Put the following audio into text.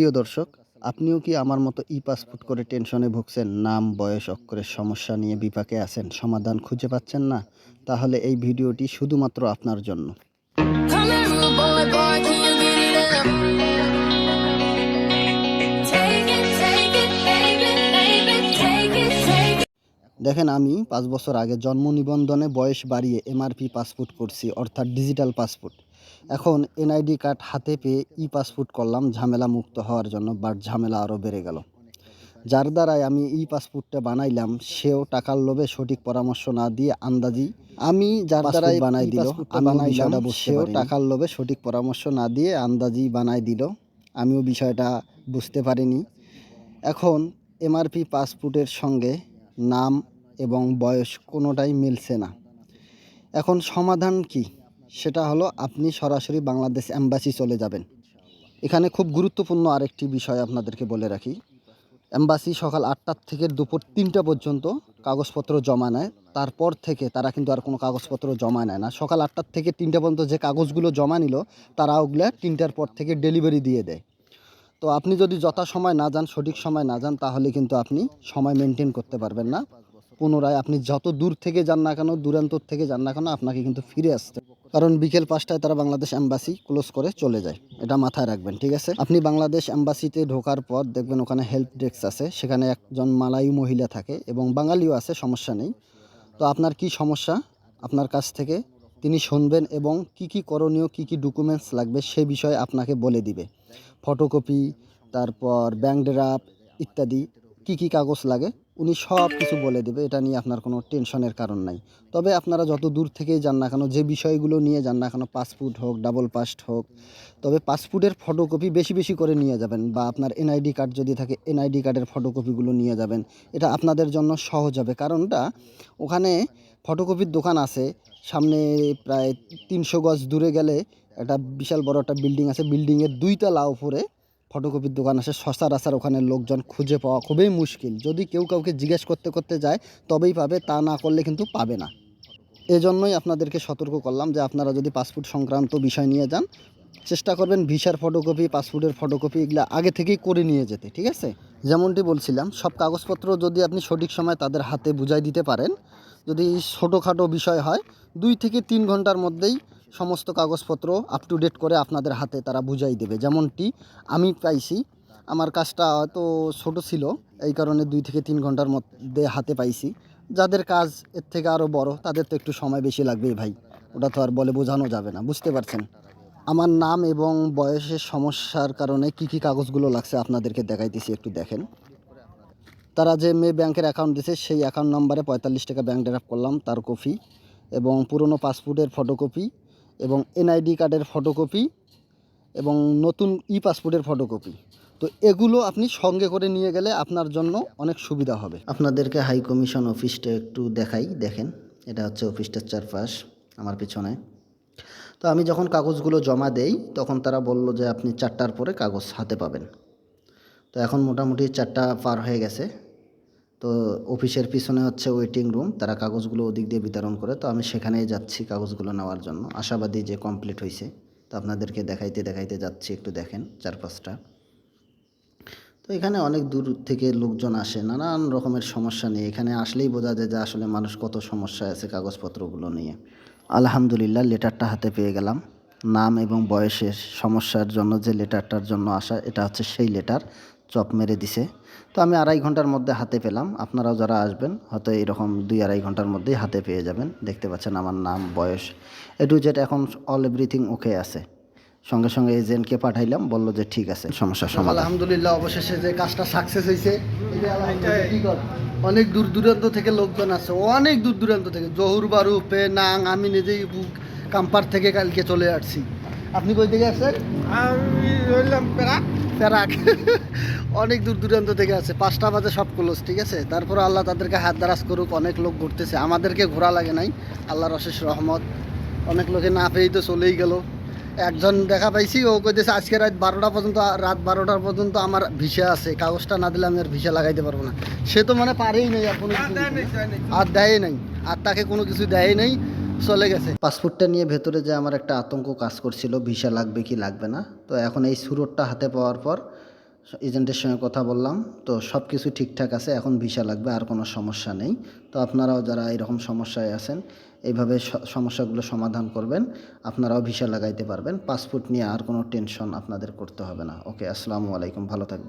প্রিয় দর্শক আপনিও কি আমার মতো ই পাসপোর্ট করে টেনশনে ভুগছেন? নাম বয়স অক্ষরের সমস্যা নিয়ে বিপাকে আছেন? সমাধান খুঁজে পাচ্ছেন না? তাহলে এই ভিডিওটি শুধুমাত্র আপনার জন্য. দেখেন আমি পাঁচ বছর আগে জন্ম নিবন্ধনে বয়স বাড়িয়ে এমআরপি পাসপোর্ট করছি অর্থাৎ ডিজিটাল পাসপোর্ট। এখন এনআইডি কার্ড হাতে পেয়ে ই পাসপোর্ট করলাম ঝামেলা মুক্ত হওয়ার জন্য বাট ঝামেলা আরও বেড়ে গেল। যার দ্বারাই আমি ই পাসপোর্টটা বানাইলাম সেও টাকার লোভে সঠিক পরামর্শ না দিয়ে আন্দাজি আমি যার দ্বারাই বানাই দিল আমি সেও টাকার লোভে সঠিক পরামর্শ না দিয়ে আন্দাজি বানাই দিল আমিও বিষয়টা বুঝতে পারিনি। এখন এমআরপি পাসপোর্টের সঙ্গে নাম এবং বয়স কোনোটাই মিলছে না। এখন সমাধান কি? সেটা হলো আপনি সরাসরি বাংলাদেশ অ্যাম্বাসি চলে যাবেন। এখানে খুব গুরুত্বপূর্ণ আরেকটি বিষয় আপনাদেরকে বলে রাখি। অ্যাম্বাসি সকাল আটটার থেকে দুপুর তিনটা পর্যন্ত কাগজপত্র জমা নেয়। তারপর থেকে তারা কিন্তু আর কোনো কাগজপত্র জমা নেয় না। সকাল আটটার থেকে তিনটা পর্যন্ত যে কাগজগুলো জমা নিল, তারা ওগুলো তিনটার পর থেকে ডেলিভারি দিয়ে দেয়। তো আপনি যদি যথা সময় না যান, সঠিক সময় না যান, তাহলে কিন্তু আপনি সময় মেনটেন করতে পারবেন না। পুনরায় আপনি যত দূর থেকে যান না কেন, দূরান্তর থেকে যান না কেন, আপনাকে কিন্তু ফিরে আসতে। কারণ বিকেল পাঁচটায় তারা বাংলাদেশ অ্যাম্বাসি ক্লোজ করে চলে যায়। এটা মাথায় রাখবেন, ঠিক আছে? আপনি বাংলাদেশ অ্যাম্বাসিতে ঢোকার পর দেখবেন ওখানে হেল্প ডেস্ক আছে, সেখানে একজন মালায়ু মহিলা থাকে এবং বাঙালিও আছে, সমস্যা নেই। তো আপনার কি সমস্যা? আপনার কাছ থেকে তিনি শুনবেন এবং কি কি করণীয়, কি কি ডকুমেন্টস লাগবে সে বিষয়ে আপনাকে বলে দিবে। ফটোকপি তারপর ব্যাংক ড্রাফট ইত্যাদি। কি কি কাগজ লাগে, উনি সব কিছু বলে দেবে, এটা নিয়ে আপনার কোনো টেনশনের কারণ নাই। তবে আপনারা যত দূর থেকেই যান না কেন, যে বিষয়গুলো নিয়ে যান না কেন, পাসপোর্ট হোক, ডাবল পাস্ট হোক, তবে পাসপোর্টের ফটোকপি বেশি বেশি করে নিয়ে যাবেন, বা আপনার এনআইডি কার্ড যদি থাকে, এনআইডি কার্ডের ফটোকপিগুলো নিয়ে যাবেন। এটা আপনাদের জন্য সহজ হবে, কারণটা ওখানে ফটোকপির দোকান আছে, সামনে প্রায় তিনশো গজ দূরে গেলে একটা বিশাল বড় একটা বিল্ডিং আছে, বিল্ডিংয়ের দুইতলা উপরে ফটোকপির দোকান আছে সচরাচর ওখানে লোকজন খুঁজে পাওয়া খুবই মুশকিল। যদি কেউ কাউকে জিজ্ঞেস করতে করতে যায়, তবেই পাবে, তা না করলে কিন্তু পাবে না। এজন্যই আপনাদেরকে সতর্ক করলাম যে আপনারা যদি পাসপোর্ট সংক্রান্ত বিষয় নিয়ে যান, চেষ্টা করবেন ভিসার ফটোকপি, পাসপোর্টের ফটোকপি এগুলো আগে থেকেই করে নিয়ে যেতে, ঠিক আছে? যেমনটি বলছিলাম, সব কাগজপত্র যদি আপনি সঠিক সময় তাদের হাতে বুঝাই দিতে পারেন, যদি ছোটোখাটো বিষয় হয়, দুই থেকে তিন ঘণ্টার মধ্যেই সমস্ত কাগজপত্র আপ টু ডেট করে আপনাদের হাতে তারা বুঝাই দেবে। যেমনটি আমি পাইছি, আমার কাজটা হয়তো ছোট ছিল, এই কারণে দুই থেকে তিন ঘণ্টার মধ্যে হাতে পাইছি। যাদের কাজ এর থেকে আরও বড়, তাদের তো একটু সময় বেশি লাগবে ভাই। ওটা তো আর বলে বোঝানো যাবে না, বুঝতে পারছেন? আমার নাম এবং বয়সের সমস্যার কারণে কি কি কাগজগুলো লাগছে আপনাদেরকে দেখাইতেছি, একটু দেখেন। তারা যে মেয়ে ব্যাংকের অ্যাকাউন্ট দিয়েছে সেই অ্যাকাউন্ট নম্বরে পঁয়তাল্লিশ টাকা ব্যাংক ড্রাফট করলাম, তার কপি এবং পুরনো পাসপোর্টের ফটোকপি এবং এনআইডি কার্ডের ফটোকপি এবং নতুন ই পাসপোর্টের ফটোকপি তো এগুলো আপনি সঙ্গে করে নিয়ে গেলে আপনার জন্য অনেক সুবিধা হবে। আপনাদেরকে হাই কমিশন অফিসটা একটু দেখাই, দেখেন। এটা হচ্ছে অফিসটার চারপাশ, আমার পিছনে। তো আমি যখন কাগজগুলো জমা দেই, তখন তারা বলল যে আপনি চারটার পরে কাগজ হাতে পাবেন। তো এখন মোটামুটি চারটা পার হয়ে গেছে। তো অফিসের পিছনে হচ্ছে ওয়েটিং রুম তারা কাগজগুলো ওদিক দিয়ে বিতরণ করে, তো আমি সেখানেই যাচ্ছি কাগজগুলো নেওয়ার জন্য। আশাবাদী যে কমপ্লিট হয়েছে তো আপনাদেরকে দেখাইতে দেখাইতে যাচ্ছি, একটু দেখেন চারপাশটা। তো এখানে অনেক দূর থেকে লোকজন আসে, নানান রকমের সমস্যা নিয়ে। এখানে আসলেই বোঝা যায় যে আসলে মানুষ কত সমস্যায় আছে কাগজপত্রগুলো নিয়ে। আলহামদুলিল্লাহ, লেটারটা হাতে পেয়ে গেলাম। নাম এবং বয়সের সমস্যার জন্য যে লেটারটার জন্য আসা, এটা হচ্ছে সেই লেটার। চপ মেরে দিছে। তো আমি আড়াই ঘণ্টার মধ্যে হাতে পেলাম। আপনারাও যারা আসবেন হয়তো এরকম দুই আড়াই ঘণ্টার মধ্যেই হাতে পেয়ে যাবেন। দেখতে পাচ্ছেন আমার নাম বয়স এ টু জেড এখন অল এভরিথিং ওকে আছে। সঙ্গে সঙ্গে এজেন্টকে পাঠাইলাম বলল যে ঠিক আছে। সমস্যা সমাধান। আলহামদুলিল্লাহ অবশেষে যে কাজটা সাকসেস হয়েছে অনেক দূর দূরান্ত থেকে লোকজন আছে অনেক দূর দূরান্ত থেকে জহুর বারু পেনাং আমি নিজেই কাম্পার থেকে কালকে চলে আসছি। আপনি কই থেকে আসছেন আমি রইলাম প্যারাক প্যারাক অনেক দূর দূরান্ত থেকে আছে পাঁচটা বাজে সব ক্লোজ ঠিক আছে? তারপর আল্লাহ তাদেরকে হাত দারাজ করুক অনেক লোক ঘুরতেছে। আমাদেরকে ঘোরা লাগে নাই আল্লাহর অশেষ রহমত। অনেক লোকে না পেয়েই তো চলেই গেল। একজন দেখা পাইছি ও কইতেছে আজকে রাত বারোটা পর্যন্ত রাত বারোটার পর্যন্ত আমার ভিসা আছে। কাগজটা না দিলে আমি আর ভিসা লাগাইতে পারব না। সে তো মানে পারেই নেই আর কোনো কিছু আর দেয় নাই। আর তাকে কোনো কিছু দেয় নাই। চলে গেছে। পাসপোর্টটা নিয়ে ভেতরে যে আমার একটা আতঙ্ক কাজ করছিল, ভিসা লাগবে কি লাগবে না। তো এখন এই সুরটটা হাতে পাওয়ার পর এজেন্টের সঙ্গে কথা বললাম। তো সব কিছু ঠিকঠাক আছে, এখন ভিসা লাগবে, আর কোনো সমস্যা নেই। তো আপনারাও যারা এরকম সমস্যায় আছেন, এইভাবে সমস্যাগুলো সমাধান করবেন। আপনারাও ভিসা লাগাইতে পারবেন। পাসপোর্ট নিয়ে আর কোনো টেনশন আপনাদের করতে হবে না। ওকে, আসসালামু আলাইকুম, ভালো থাকবেন।